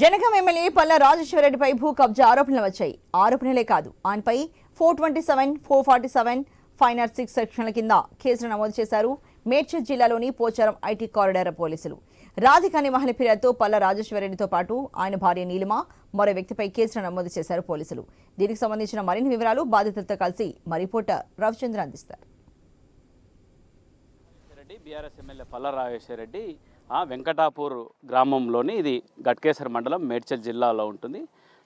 Jangaon MLA Palla రాజేశ్వరరెడ్డిపై భూ కబ్జా ఆరోపణలు వచ్చాయి. ఆరోపణలే కాదు ఆయనపై four twenty seven four forty seven five nought six సెక్షన్ల కింద కేసులు నమోదు చేశారు. మేడ్చల్ జిల్లాలోని పోచారం ఐటీ కారిడార్ పోలీసులు. రాధికాని మహిళ ఫిర్యాదుతో పల్లా రాజేశ్వరరెడ్డితో పాటు ఆయన భార్య నీలిమ మరో వ్యక్తిపై కేసులు నమోదు చేశారు పోలీసులు. దీనికి సంబంధించిన మరిన్ని వివరాలు బాధితులతో కలిసి మా రిపోర్టర్ రవిచంద్ర అందిస్తారు. బీఆర్ఎస్ ఎమ్మెల్యే పల్ల రాజేశ్వరరెడ్డి వెంకటాపూర్ గ్రామంలోని ఇది గట్కేసర్ మండలం మేడ్చల్ జిల్లాలో ఉంటుంది.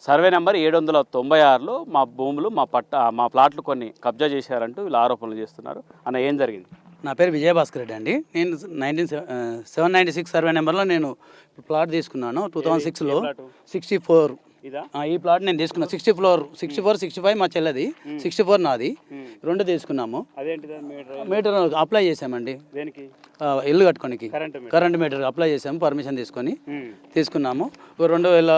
సర్వే నెంబర్ ఏడు వందల తొంభై ఆరులో మా భూములు మా పట్ట మా ప్లాట్లు కొన్ని కబ్జా చేశారంటూ వీళ్ళు ఆరోపణలు చేస్తున్నారు. అన్న ఏం జరిగింది? నా పేరు విజయభాస్కర్ రెడ్డి అండి. నేను nineteen seven ninety six survey నెంబర్లో నేను ప్లాట్ తీసుకున్నాను. టూ థౌజండ్ సిక్స్లో? సిక్స్టీ ఫోర్ ఇదా? ఈ ప్లాట్ నేను తీసుకున్నాను sixty four sixty four sixty five మా చెల్లది. సిక్స్టీ ఫోర్ నాది. రెండు తీసుకున్నాము. మీటర్? అప్లై చేసామండి. ఇల్లు కట్టుకోనికి. Current meter. అప్లై చేసాము పర్మిషన్ తీసుకొని తీసుకున్నాము. రెండు వేల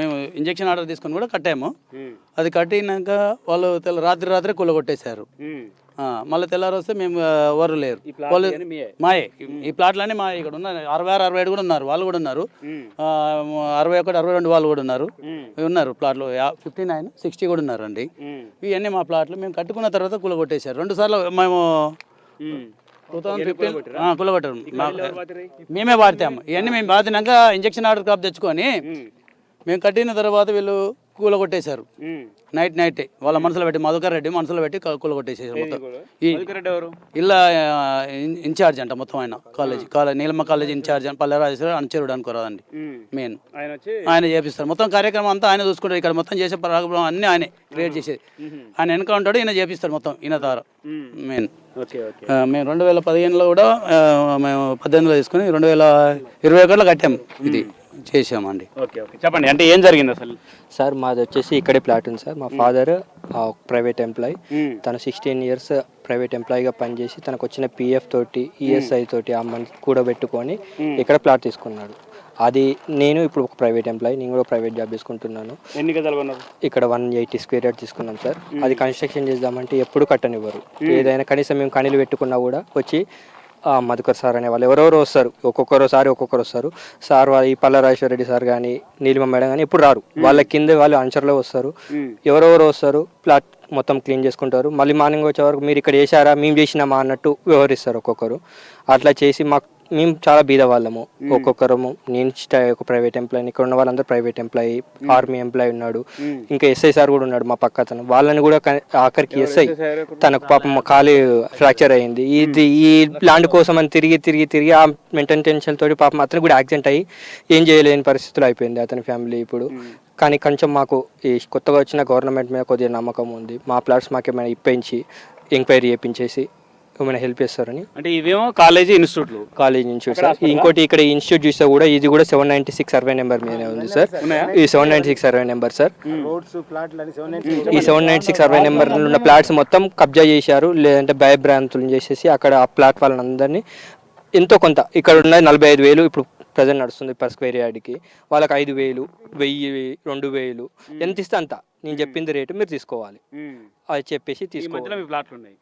మేము ఇంజక్షన్ ఆర్డర్ తీసుకొని కూడా కట్టాము. అది కట్టినాక వాళ్ళు రాత్రి రాత్రి కూలగొట్టేశారు. మళ్ళీ తెల్లారి వస్తే మేము ఎవరు లేరు. వాళ్ళు మీయే? ఈ ప్లాట్లన్నీ మా ఇక్కడ ఉన్న అరవై ఆరు అరవై ఏడు కూడా ఉన్నారు. వాళ్ళు కూడా ఉన్నారు. అరవై ఒకటి అరవై రెండు వాళ్ళు కూడా ఉన్నారు. ఉన్నారు ప్లాట్లు. ఫిఫ్టీ నైన్ సిక్స్టీ కూడా ఉన్నారండి. ఇవన్నీ మా ప్లాట్లు. మేము కట్టుకున్న తర్వాత కూలగొట్టేశారు రెండు సార్లు మేము. Two thousand fifteen? కూలగొట్టారు? మేమే వాడతాము. ఇవన్నీ మేము బాధినాక ఇంజక్షన్ ఆర్డర్ కాపు తెచ్చుకొని మేము కట్టిన తర్వాత వీళ్ళు కూలగొట్టేశారు. ఉమ్. నైట్ నైట్ వాళ్ళ మనసులో పెట్టి మధుకర్ రెడ్డి మనసులో పెట్టి మొత్తం. ఈ మధుకర్ రెడ్డి ఎవరు? ఇలా ఇన్ఛార్జ్ అంట మొత్తం ఆయన college. College Neelamma college incharge అని పల్లె రాజేశ్వర అనుచరుడు అనుకోరాదండి. మెయిన్ ఆయన చేపిస్తారు. మొత్తం కార్యక్రమం అంతా ఆయన చూసుకుంటారు ఇక్కడ మొత్తం చేసే ప్రాబ్లం అన్నీ ఆయనే క్రియేట్ చేసేది. ఆయన వెనక ఉంటాడు ఈయన చేపిస్తాడు మొత్తం ఈయన ద్వారా. మెయిన్ మేము రెండు వేల పదిహేనులో కూడా మేము పద్దెనిమిదిలో తీసుకుని రెండు వేల ఇరవై ఒకటిలో కట్టాము ఇది. చేసామండి ఓకే ఓకే. చెప్పండి అంటే ఏం జరిగింది అసలు? సార్ మాది వచ్చేసి ఇక్కడే ప్లాట్ ఉంది సార్. మా ఫాదర్ ప్రైవేట్ ఎంప్లాయ్. తను సిక్స్టీన్ ఇయర్స్ ప్రైవేట్ ఎంప్లాయీగా పనిచేసి తనకు వచ్చిన పిఎఫ్ తోటి ఈఎస్ఐ తోటి ఆ మనీ కూడబెట్టుకొని ఇక్కడ ప్లాట్ తీసుకున్నాడు. అది నేను ఇప్పుడు ఒక ప్రైవేట్ ఎంప్లాయీ నేను కూడా ప్రైవేట్ జాబ్ చేసుకుంటున్నాను. ఎన్ని గదాలు కొన్నారు? ఇక్కడ వన్ ఎయిటీ స్క్వేర్ యార్డ్ తీసుకున్నాం సార్. అది కన్స్ట్రక్షన్ చేద్దామంటే ఎప్పుడు కట్టనివ్వరు. ఏదైనా కనీసం మేము కనీలు పెట్టుకున్నా కూడా వచ్చి మధుకర్ సార్ అనే వాళ్ళు ఎవరెవరో వస్తారు. ఒక్కొక్కరోసారి ఒక్కొక్కరు వస్తారు. సార్ వాళ్ళు ఈ పల్లరాజేశ్వర రెడ్డి సార్ కానీ నీలిమ మేడం కానీ ఎప్పుడు రారు. వాళ్ళ కింద వాళ్ళు అంచర్లో వస్తారు. ఎవరెవరు వస్తారు ప్లాట్ మొత్తం క్లీన్ చేసుకుంటారు. మళ్ళీ మార్నింగ్ వచ్చే వరకు మీరు ఇక్కడ చేశారా మేము చేసినామా అన్నట్టు వ్యవహరిస్తారు ఒక్కొక్కరు. అట్లా చేసి మాకు మేము చాలా బీద వాళ్ళము ఒక్కొక్కరము. నేను ఒక ప్రైవేట్ ఎంప్లాయీ ఇక్కడ ఉన్న వాళ్ళందరూ ప్రైవేట్ ఎంప్లాయీ ఆర్మీ ఎంప్లాయీ ఉన్నాడు. ఇంకా ఎస్ఐ సార్ కూడా ఉన్నాడు మా పక్క అతను. వాళ్ళని కూడా ఆఖరికి ఎస్ఐ తనకు పాపం మా కాలు ఫ్రాక్చర్ అయింది. ఇది ఈ ల్యాండ్ కోసం అని తిరిగి తిరిగి తిరిగి ఆ మెంటల్ టెన్షన్ తోటి పాపం అతను కూడా యాక్సిడెంట్ అయ్యి ఏం చేయలేని పరిస్థితులు అయిపోయింది అతని ఫ్యామిలీ ఇప్పుడు. కానీ కొంచెం మాకు ఈ కొత్తగా వచ్చిన గవర్నమెంట్ మీద కొద్దిగా నమ్మకం ఉంది. మా ప్లాట్స్ మాకు ఏమైనా ఇప్పించి ఎంక్వైరీ చేయించేసి ఏమైనా హెల్ప్ చేస్తారని? అంటే ఇవేమో కాలేజీ ఇన్స్టిట్యూట్లు కాలేజ్ నుంచి సార్ ఇంకోటి ఇక్కడ ఇన్స్టిట్యూట్ చూస్తే కూడా ఇది కూడా seven ninety six survey number మీదనే ఉంది సార్ ఈ seven ninety six survey number sir ఈ సెవెన్ నైన్టీ సిక్స్ అరవై నెంబర్ ఉన్న ప్లాట్స్ మొత్తం కబ్జా చేశారు లేదంటే భయభ్రాంతులు చేసేసి అక్కడ ఆ ప్లాట్ వాళ్ళని అందరినీ ఎంతో కొంత ఇక్కడ ఉన్న నలభై ఐదు వేలు ఇప్పుడు ప్రజెంట్ నడుస్తుంది పర్ స్క్వేర్ యార్డ్కి వాళ్ళకి ఐదు వేలు వెయ్యి రెండు వేలు ఎంత ఇస్తే అంత. నేను చెప్పింది రేటు మీరు తీసుకోవాలి. అది చెప్పేసి తీసుకోవాలి.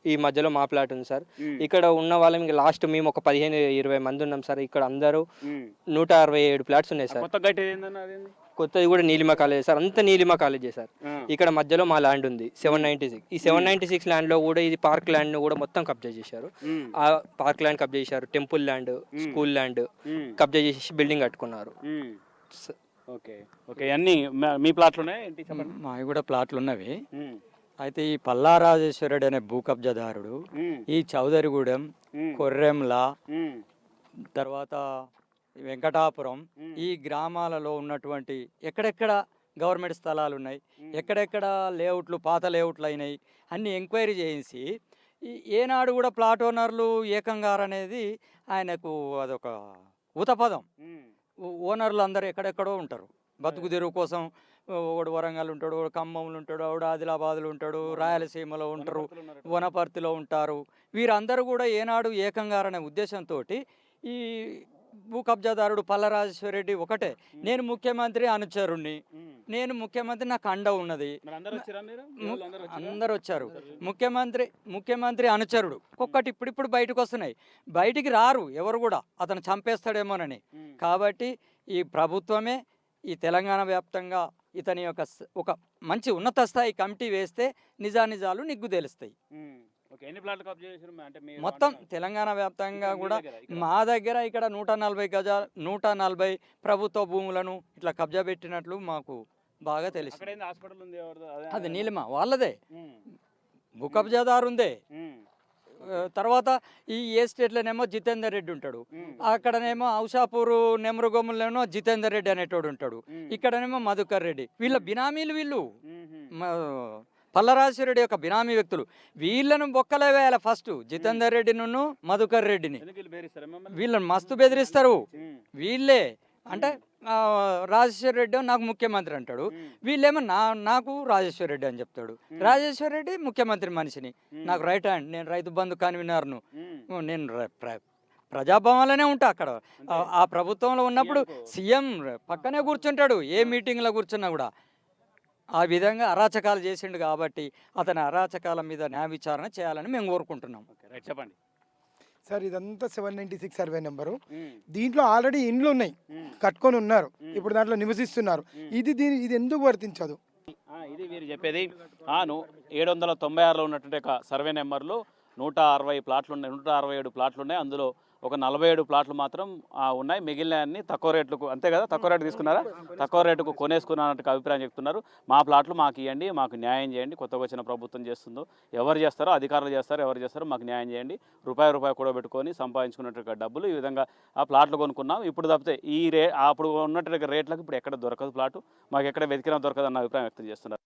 ఈ మధ్యలో మా ప్లాట్ ఉంది సార్. ఇక్కడ ఉన్న వాళ్ళం లాస్ట్ మేము ఒక పదిహేను ఇరవై మంది ఉన్నాం సార్. ఇక్కడ అందరూ. నూట అరవై ఏడు ప్లాట్స్ ఉన్నాయి సార్. కొత్తది కూడా నీలిమ కాలేజ్ సార్ అంత నీలిమ కాలేజే సార్. ఇక్కడ మధ్యలో మా ల్యాండ్ ఉంది సెవెన్ నైన్టీ సిక్స్ ఈ సెవెన్ నైన్టీ సిక్స్ ల్యాండ్లో కూడా ఇది పార్క్ ల్యాండ్ కూడా మొత్తం కబ్జా చేశారు. ఆ పార్క్ ల్యాండ్ కబ్జా చేశారు టెంపుల్ ల్యాండ్ స్కూల్ ల్యాండ్. కబ్జా చేసి బిల్డింగ్ కట్టుకున్నారు. ఓకే ఓకే అన్ని మ- మీ ప్లాట్లు ఉన్నాయి ఏంటి చెప్పండి మావి కూడా ప్లాట్లు ఉన్నవి. అయితే ఈ పల్లారాజేశ్వరుడు అనే భూ కబ్జాదారుడు. ఈ చౌదరిగూడెం. కొర్రెంల. తర్వాత వెంకటాపురం. ఈ గ్రామాలలో ఉన్నటువంటి ఎక్కడెక్కడ గవర్నమెంట్ స్థలాలు ఉన్నాయి ఎక్కడెక్కడ లేఅవుట్లు పాత లేఅవుట్లు అయినాయి అన్ని ఎంక్వైరీ చేయించి ఏనాడు కూడా ప్లాట్ ఓనర్లు ఏకంగారనేది ఆయనకు అదొక ఉతపదం ఓనర్లు అందరూ ఎక్కడెక్కడో ఉంటారు. బతుకు తెరువు కోసం ఒకడు వరంగల్ ఉంటాడు ఒకడు ఖమ్మంలో ఉంటాడు ఒకడు ఆదిలాబాద్లో ఉంటాడు రాయలసీమలో ఉంటారు వనపర్తిలో ఉంటారు. వీరందరూ కూడా ఏనాడు ఏకంగారనే ఉద్దేశంతో ఈ భూ కబ్జాదారుడు పల్లరాజేశ్వరరెడ్డి ఒకటే. నేను ముఖ్యమంత్రి అనుచరుణ్ణి. నేను ముఖ్యమంత్రి నాకు అండ ఉన్నది. అందరూ వచ్చారా ముఖ్యమంత్రి ముఖ్యమంత్రి అనుచరుడు. ఒక్కటి ఇప్పుడిప్పుడు బయటకు వస్తున్నాయి. బయటికి రారు ఎవరు కూడా. అతను చంపేస్తాడేమోనని. కాబట్టి ఈ ప్రభుత్వమే ఈ తెలంగాణ వ్యాప్తంగా ఇతని యొక్క ఒక మంచి ఉన్నత స్థాయి కమిటీ వేస్తే నిజానిజాలు నిగ్గు తెలుస్తాయి మొత్తం? తెలంగాణ వ్యాప్తంగా కూడా? మా దగ్గర ఇక్కడ నూట నలభై గజ నూట నలభై ప్రభుత్వ భూములను ఇట్లా కబ్జా పెట్టినట్లు మాకు బాగా తెలుసు? అదే- నీలిమ వాళ్ళదే. భూ కబ్జాదారు ఉందే తర్వాత ఈ ఏ స్టేట్లోనేమో జితేందర్ రెడ్డి ఉంటాడు. అక్కడనేమో ఔషాపూరు నెమరుగొమ్ములోనేమో జితేందర్ రెడ్డి అనేటోడు ఉంటాడు. ఇక్కడనేమో మధుకర్ రెడ్డి. వీళ్ళ బినామీలు వీళ్ళు. పల్లరాజరెడ్డి యొక్క బినామీ వ్యక్తులు. వీళ్ళను బొక్కలే వేయాలి ఫస్ట్. జితేందర్ రెడ్డిను మధుకర్ రెడ్డిని? వీళ్ళని మస్తు బెదిరిస్తారు. వీళ్ళే అంటే రాజేశ్వర్ రెడ్డి నాకు ముఖ్యమంత్రి అంటాడు. వీళ్ళేమో నా నాకు రాజేశ్వర్ రెడ్డి అని చెప్తాడు. రాజేశ్వర్ రెడ్డి ముఖ్యమంత్రి మనిషిని. నాకు రైట్ హ్యాండ్ నేను రైతు బంధు కన్వీనర్ను. నేను ప్రజాభవన్లోనే ఉంటా అక్కడ. ఆ ప్రభుత్వంలో ఉన్నప్పుడు సీఎం పక్కనే కూర్చుంటాడు. ఏ మీటింగ్లో కూర్చున్నా కూడా. ఆ విధంగా అరాచకాలు చేసిండు కాబట్టి అతని అరాచకాల మీద న్యాయ విచారణ చేయాలని మేము కోరుకుంటున్నాం. ఓకే రైట్ చెప్పండి. సార్ ఇదంతా seven ninety six survey number. దీంట్లో ఆల్రెడీ ఇండ్లు ఉన్నాయి. కట్టుకొని ఉన్నారు. ఇప్పుడు దాంట్లో నివసిస్తున్నారు. ఇది దీని ఇది ఎందుకు వర్తించదు? ఆ, ఇది వీరు చెప్పేది ఆను ఏడు వందల తొంభై ఆరులో ఉన్నటువంటి ఒక సర్వే నెంబర్లు నూట అరవై ప్లాట్లు ఉన్నాయి నూట అరవై ఏడు ప్లాట్లు ఉన్నాయి అందులో ఒక నలభై ఏడు ప్లాట్లు మాత్రం ఉన్నాయి. మిగిలిన అన్ని తక్కువ రేట్లకు అంతే కదా? తక్కువ రేటు తీసుకున్నారా? తక్కువ రేటుకు కొనేసుకున్నట్టు అభిప్రాయం చెప్తున్నారు. మా ప్లాట్లు మాకు ఇవ్వండి మాకు న్యాయం చేయండి. కొత్తగా వచ్చిన ప్రభుత్వం చేస్తుందో ఎవరు చేస్తారో అధికారులు చేస్తారో ఎవరు చేస్తారో మాకు న్యాయం చేయండి. రూపాయి రూపాయి కూడబెట్టుకొని సంపాదించుకున్నట్టు డబ్బులు ఈ విధంగా ఆ ప్లాట్లు కొనుక్కున్నాం. ఇప్పుడు తప్పితే ఈ రే అప్పుడు ఉన్నట్టు రేట్లకు ఇప్పుడు ఎక్కడ దొరకదు ప్లాటు. మాకు ఎక్కడ వెతికినా దొరకదు అన్న అభిప్రాయం వ్యక్తం చేస్తున్నారు.